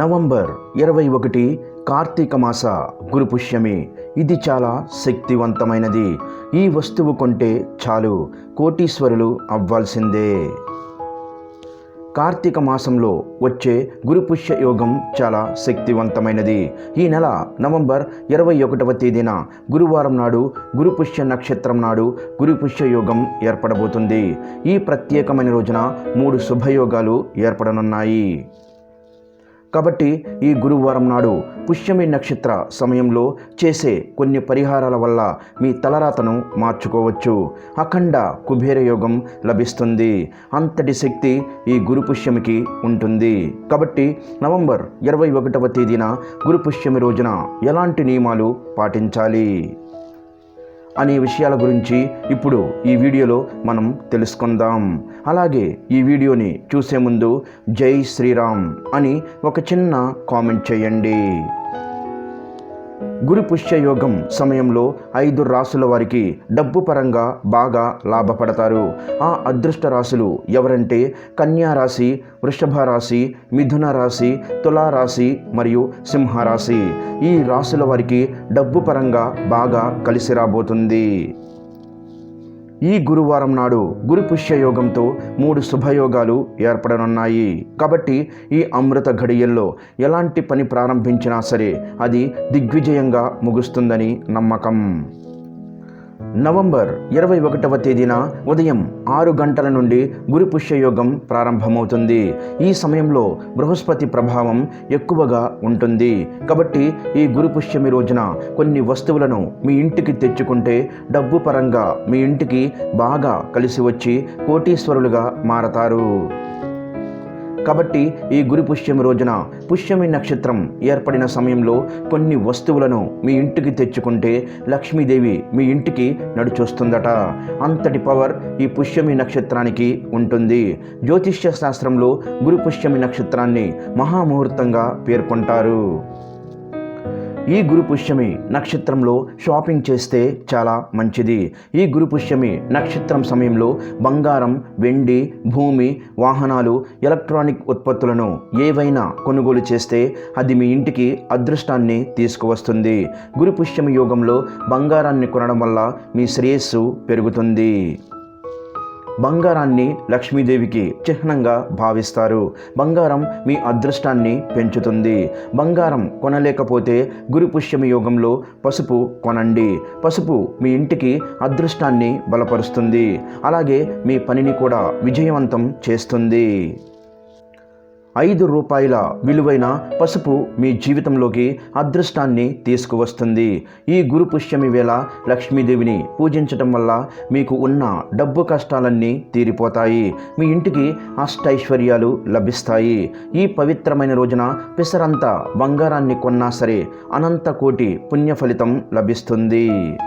November ఇరవై ఒకటి కార్తీక మాస గురుపుష్యమి ఇది చాలా శక్తివంతమైనది. ఈ వస్తువు కొంటే చాలు కోటీశ్వరులు అవ్వాల్సిందే. కార్తీక మాసంలో వచ్చే గురుపుష్య యోగం చాలా శక్తివంతమైనది. ఈ నెల నవంబర్ ఇరవై ఒకటవ తేదీన గురువారం నాడు గురుపుష్య నక్షత్రం నాడు గురుపుష్య యోగం ఏర్పడబోతుంది. ఈ ప్రత్యేకమైన రోజున మూడు శుభయోగాలు ఏర్పడనున్నాయి. కాబట్టి ఈ గురువారం నాడు పుష్యమి నక్షత్ర సమయంలో చేసే కొన్ని పరిహారాల వల్ల మీ తలరాతను మార్చుకోవచ్చు. అఖండ కుబేర యోగం లభిస్తుంది. అంతటి శక్తి ఈ గురు పుష్యమికి ఉంటుంది. కాబట్టి నవంబర్ ఇరవై ఒకటవ తేదీన గురు పుష్యమి రోజున ఎలాంటి నియమాలు పాటించాలి? అనే విషయాల గురించి ఇప్పుడు ఈ వీడియోలో మనం తెలుసుకుందాం. అలాగే ఈ వీడియోని చూసే ముందు జై శ్రీరామ్ అని ఒక చిన్న కామెంట్ చేయండి. గురు పుష్యయోగం సమయంలో ఐదు రాసుల వారికి డబ్బు పరంగా బాగా లాభపడతారు. ఆ అదృష్ట రాశులు ఎవరంటే కన్యా రాశి వృషభ రాశి మిథున రాశి తులారాశి మరియు సింహరాశి. ఈ రాశుల వారికి డబ్బు పరంగా బాగా కలిసి రాబోతుంది. ఈ గురువారం నాడు గురు పుష్యయోగంతో మూడు శుభయోగాలు ఏర్పడనున్నాయి. కాబట్టి ఈ అమృత ఘడియల్లో ఎలాంటి పని ప్రారంభించినా సరే అది దిగ్విజయంగా ముగుస్తుందని నమ్మకం. నవంబర్ ఇరవై ఒకటవ తేదీన ఉదయం ఆరు గంటల నుండి గురు పుష్యయోగం ప్రారంభమవుతుంది. ఈ సమయంలో బృహస్పతి ప్రభావం ఎక్కువగా ఉంటుంది. కాబట్టి ఈ గురు పుష్యమి రోజున కొన్ని వస్తువులను మీ ఇంటికి తెచ్చుకుంటే డబ్బు పరంగా మీ ఇంటికి బాగా కలిసి వచ్చి కోటీశ్వరులుగా మారతారు. కాబట్టి ఈ గురు పుష్యమి రోజున పుష్యమి నక్షత్రం ఏర్పడిన సమయంలో కొన్ని వస్తువులను మీ ఇంటికి తెచ్చుకుంటే లక్ష్మీదేవి మీ ఇంటికి నడుచొస్తుందట. అంతటి పవర్ ఈ పుష్యమి నక్షత్రానికి ఉంటుంది. జ్యోతిష్య శాస్త్రంలో గురు పుష్యమి నక్షత్రాన్ని మహాముహూర్తంగా పేర్కొంటారు. ఈ గురు పుష్యమి నక్షత్రంలో షాపింగ్ చేస్తే చాలా మంచిది. ఈ గురు పుష్యమి నక్షత్రం సమయంలో బంగారం వెండి భూమి వాహనాలు ఎలక్ట్రానిక్ ఉత్పత్తులను ఏవైనా కొనుగోలు చేస్తే అది మీ ఇంటికి అదృష్టాన్ని తీసుకువస్తుంది. గురు పుష్యమి యోగంలో బంగారాన్ని కొనడం వల్ల మీ శ్రేయస్సు పెరుగుతుంది. బంగారాన్ని లక్ష్మీదేవికి చిహ్నంగా భావిస్తారు. బంగారం మీ అదృష్టాన్ని పెంచుతుంది. బంగారం కొనలేకపోతే గురు పుష్యమి యోగంలో పసుపు కొనండి. పసుపు మీ ఇంటికి అదృష్టాన్ని బలపరుస్తుంది. అలాగే మీ పనిని కూడా విజయవంతం చేస్తుంది. ఐదు రూపాయల విలువైన పసుపు మీ జీవితంలోకి అదృష్టాన్ని తీసుకువస్తుంది. ఈ గురు పుష్యమి వేళ లక్ష్మీదేవిని పూజించటం వల్ల మీకు ఉన్న డబ్బు కష్టాలన్నీ తీరిపోతాయి. మీ ఇంటికి అష్టైశ్వర్యాలు లభిస్తాయి. ఈ పవిత్రమైన రోజున పిసరంత బంగారాన్ని కొన్నా సరే అనంత కోటి పుణ్య ఫలితం లభిస్తుంది.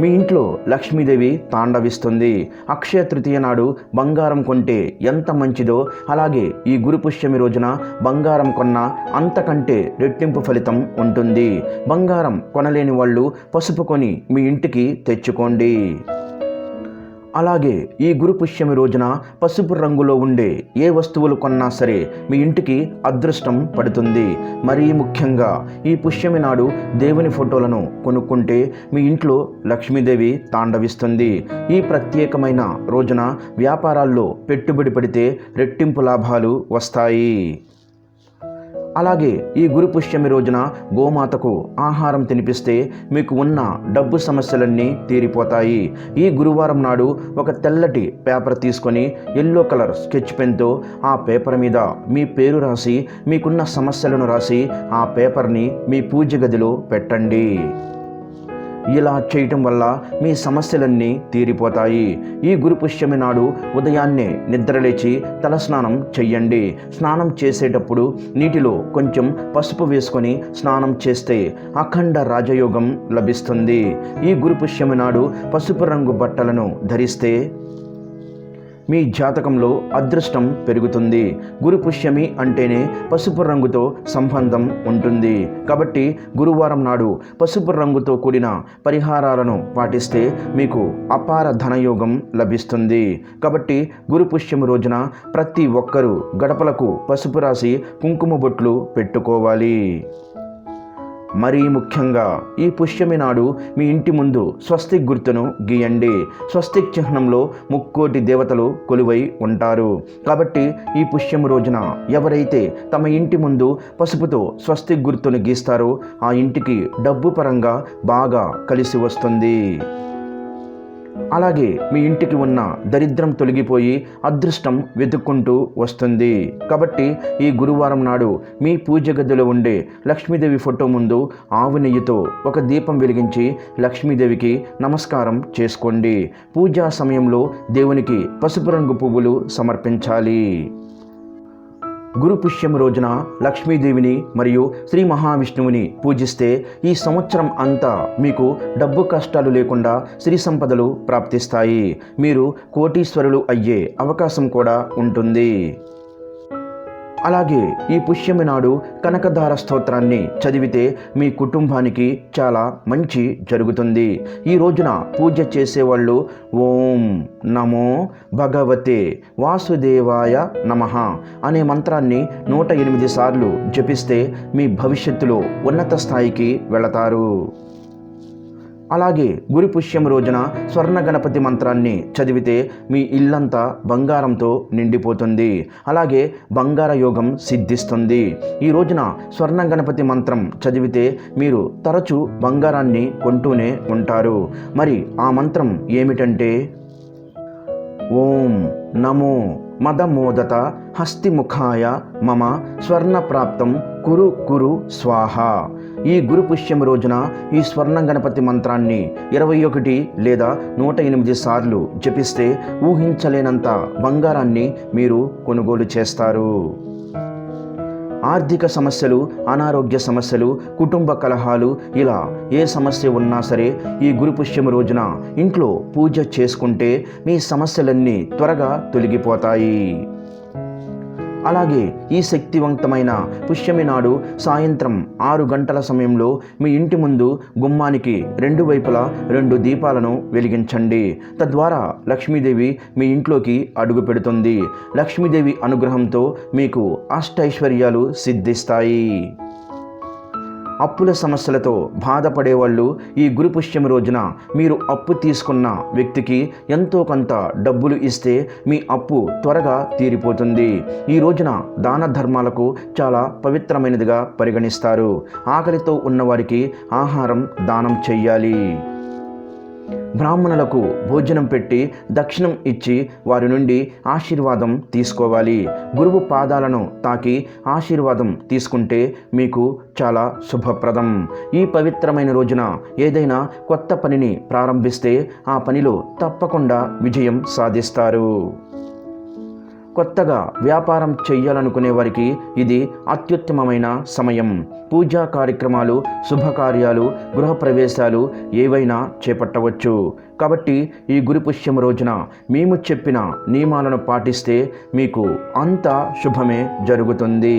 మీ ఇంట్లో లక్ష్మీదేవి తాండవిస్తుంది. అక్షయ తృతీయ నాడు బంగారం కొంటే ఎంత మంచిదో అలాగే ఈ గురుపుష్యమి రోజున బంగారం కొన్న అంతకంటే రెట్టింపు ఫలితం ఉంటుంది. బంగారం కొనలేని వాళ్ళు పసుపు కొని మీ ఇంటికి తెచ్చుకోండి. అలాగే ఈ గురు పుష్యమి రోజున పసుపు రంగులో ఉండే ఏ వస్తువులు కొన్నా సరే మీ ఇంటికి అదృష్టం పడుతుంది. మరీ ముఖ్యంగా ఈ పుష్యమి నాడు దేవుని ఫోటోలను కొనుక్కుంటే మీ ఇంట్లో లక్ష్మీదేవి తాండవిస్తుంది. ఈ ప్రత్యేకమైన రోజున వ్యాపారాల్లో పెట్టుబడి పెడితే రెట్టింపు లాభాలు వస్తాయి. అలాగే ఈ గురు పుష్యమి రోజున గోమాతకు ఆహారం తినిపిస్తే మీకు ఉన్న డబ్బు సమస్యలన్నీ తీరిపోతాయి. ఈ గురువారం నాడు ఒక తెల్లటి పేపర్ తీసుకొని ఎల్లో కలర్ స్కెచ్ పెన్తో ఆ పేపర్ మీద మీ పేరు రాసి మీకున్న సమస్యలను రాసి ఆ పేపర్ని మీ పూజ గదిలో పెట్టండి. ఇలా చేయటం వల్ల మీ సమస్యలన్నీ తీరిపోతాయి. ఈ గురు పుష్యమి నాడు ఉదయాన్నే నిద్రలేచి తలస్నానం చెయ్యండి. స్నానం చేసేటప్పుడు నీటిలో కొంచెం పసుపు వేసుకొని స్నానం చేస్తే అఖండ రాజయోగం లభిస్తుంది. ఈ గురు పుష్యమి నాడు పసుపు రంగు బట్టలను ధరిస్తే మీ జాతకంలో అదృష్టం పెరుగుతుంది. గురు పుష్యమి అంటేనే పసుపు రంగుతో సంబంధం ఉంటుంది. కాబట్టి గురువారం నాడు పసుపు రంగుతో కూడిన పరిహారాలను పాటిస్తే మీకు అపార ధనయోగం లభిస్తుంది. కాబట్టి గురు పుష్యం రోజున ప్రతి ఒక్కరూ గడపలకు పసుపు రాసి కుంకుమ బొట్లు పెట్టుకోవాలి. మరీ ముఖ్యంగా ఈ పుష్యమి నాడు మీ ఇంటి ముందు స్వస్తిక్ గుర్తును గీయండి. స్వస్తిక్ చిహ్నంలో ముక్కోటి దేవతలు కొలువై ఉంటారు. కాబట్టి ఈ పుష్యము రోజున ఎవరైతే తమ ఇంటి ముందు పసుపుతో స్వస్తిక్ గుర్తును గీస్తారో ఆ ఇంటికి డబ్బు పరంగా బాగా కలిసి వస్తుంది. అలాగే మీ ఇంటికి ఉన్న దరిద్రం తొలగిపోయి అదృష్టం వెతుక్కుంటూ వస్తుంది. కాబట్టి ఈ గురువారం నాడు మీ పూజ గదిలో ఉండే లక్ష్మీదేవి ఫోటో ముందు ఆవు నెయ్యితో ఒక దీపం వెలిగించి లక్ష్మీదేవికి నమస్కారం చేసుకోండి. పూజా సమయంలో దేవునికి పసుపు రంగు పువ్వులు సమర్పించాలి. గురు పుష్యం రోజున లక్ష్మీదేవిని మరియు శ్రీ మహావిష్ణువుని పూజిస్తే ఈ సంవత్సరం అంతా మీకు డబ్బు కష్టాలు లేకుండా శ్రీ సంపదలు ప్రాప్తిస్తాయి. మీరు కోటీశ్వరులు అయ్యే అవకాశం కూడా ఉంటుంది. అలాగే ఈ పుష్యమి నాడు కనకధార స్తోత్రాన్ని చదివితే మీ కుటుంబానికి చాలా మంచి జరుగుతుంది. ఈ రోజున పూజ చేసేవాళ్ళు ఓం నమో భగవతే వాసుదేవాయ నమ అనే మంత్రాన్ని నూట ఎనిమిది సార్లు జపిస్తే మీ భవిష్యత్తులో ఉన్నత స్థాయికి వెళతారు. అలాగే గురి పుష్యం రోజున స్వర్ణ గణపతి మంత్రాన్ని చదివితే మీ ఇల్లంతా బంగారంతో నిండిపోతుంది. అలాగే బంగార యోగం సిద్ధిస్తుంది. ఈ రోజున స్వర్ణ గణపతి మంత్రం చదివితే మీరు తరచూ బంగారాన్ని కొంటూనే ఉంటారు. మరి ఆ మంత్రం ఏమిటంటే ఓం నమో మదమోదత హస్తిముఖాయ మమ స్వర్ణప్రాప్తం కురు కురు స్వాహ. ఈ గురు పుష్యం రోజున ఈ స్వర్ణ గణపతి మంత్రాన్ని ఇరవై ఒకటి లేదా నూట ఎనిమిది సార్లు జపిస్తే ఊహించలేనంత బంగారాన్ని మీరు కొనుగోలు చేస్తారు. ఆర్థిక సమస్యలు అనారోగ్య సమస్యలు కుటుంబ కలహాలు ఇలా ఏ సమస్య ఉన్నా సరే ఈ గురుపుష్యం రోజున ఇంట్లో పూజ చేసుకుంటే మీ సమస్యలన్నీ త్వరగా తొలగిపోతాయి. అలాగే ఈ శక్తివంతమైన పుష్యమి నాడు సాయంత్రం ఆరు గంటల సమయంలో మీ ఇంటి ముందు గుమ్మానికి రెండు వైపులా రెండు దీపాలను వెలిగించండి. తద్వారా లక్ష్మీదేవి మీ ఇంట్లోకి అడుగు పెడుతుంది. లక్ష్మీదేవి అనుగ్రహంతో మీకు అష్టైశ్వర్యాలు సిద్ధిస్తాయి. అప్పుల సమస్యలతో బాధపడేవాళ్ళు ఈ గురుపుష్యం రోజున మీరు అప్పు తీసుకున్న వ్యక్తికి ఎంతో కొంత డబ్బులు ఇస్తే మీ అప్పు త్వరగా తీరిపోతుంది. ఈ రోజున దాన ధర్మాలకు చాలా పవిత్రమైనదిగా పరిగణిస్తారు. ఆకలితో ఉన్నవారికి ఆహారం దానం చెయ్యాలి. బ్రాహ్మణులకు భోజనం పెట్టి దక్షిణం ఇచ్చి వారి నుండి ఆశీర్వాదం తీసుకోవాలి. గురువు పాదాలను తాకి ఆశీర్వాదం తీసుకుంటే మీకు చాలా శుభప్రదం. ఈ పవిత్రమైన రోజున ఏదైనా కొత్త పనిని ప్రారంభిస్తే ఆ పనిలో తప్పకుండా విజయం సాధిస్తారు. కొత్తగా వ్యాపారం చేయాలనుకునే వారికి ఇది అత్యుత్తమమైన సమయం. పూజా కార్యక్రమాలు శుభకార్యాలు గృహప్రవేశాలు ఏవైనా చేపట్టవచ్చు. కాబట్టి ఈ గురుపుష్యం రోజున మేము చెప్పిన నియమాలను పాటిస్తే మీకు అంతా శుభమే జరుగుతుంది.